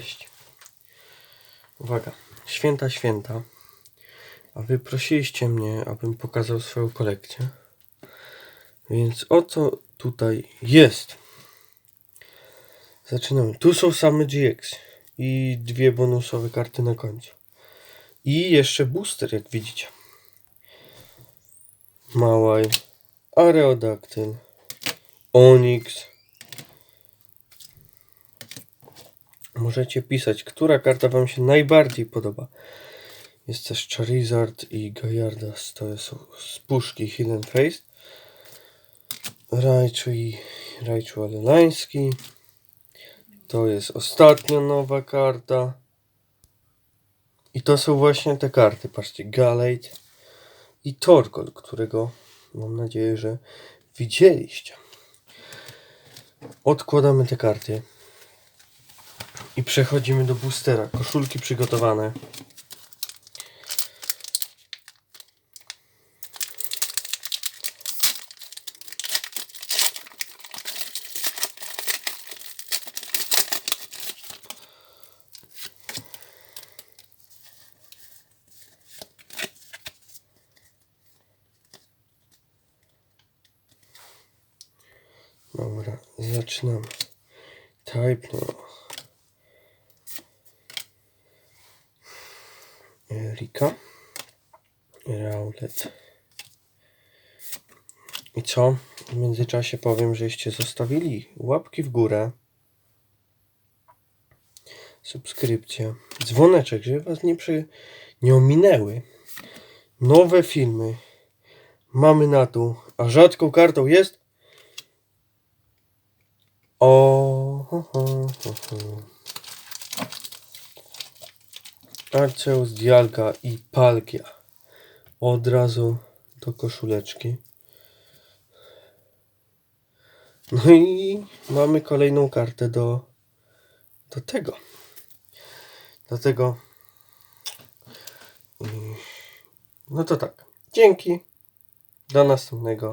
Cześć. Uwaga, święta, święta. A wy prosiliście mnie, abym pokazał swoją kolekcję. Więc oto tutaj jest. Zaczynamy. Tu są same GX i dwie bonusowe karty na końcu. I jeszcze booster, jak widzicie. Małaj, Areodactyl, Onyx. Możecie pisać, która karta Wam się najbardziej podoba. Jest też Charizard i Gajardas, to są z puszki Hidden Face. Raichu i Raichu Alelański. To jest ostatnia nowa karta. I to są właśnie te karty. Patrzcie, Galate i Torkoal, którego mam nadzieję, że widzieliście. Odkładamy te karty. I przechodzimy do boostera. Koszulki przygotowane. Dobra, zaczynamy. Type no. Rika. Rowlet. I co? W międzyczasie powiem, żeście zostawili łapki w górę. Subskrypcję. Dzwoneczek, żeby was nie, przy... nie ominęły. Nowe filmy. Mamy na tu. A rzadką kartą jest o, ho, ho, ho, ho. Arceus, Dialga i Palkia. Od razu do koszuleczki. No i mamy kolejną kartę do, do tego. Do tego. I- No to tak. Dzięki. Do następnego.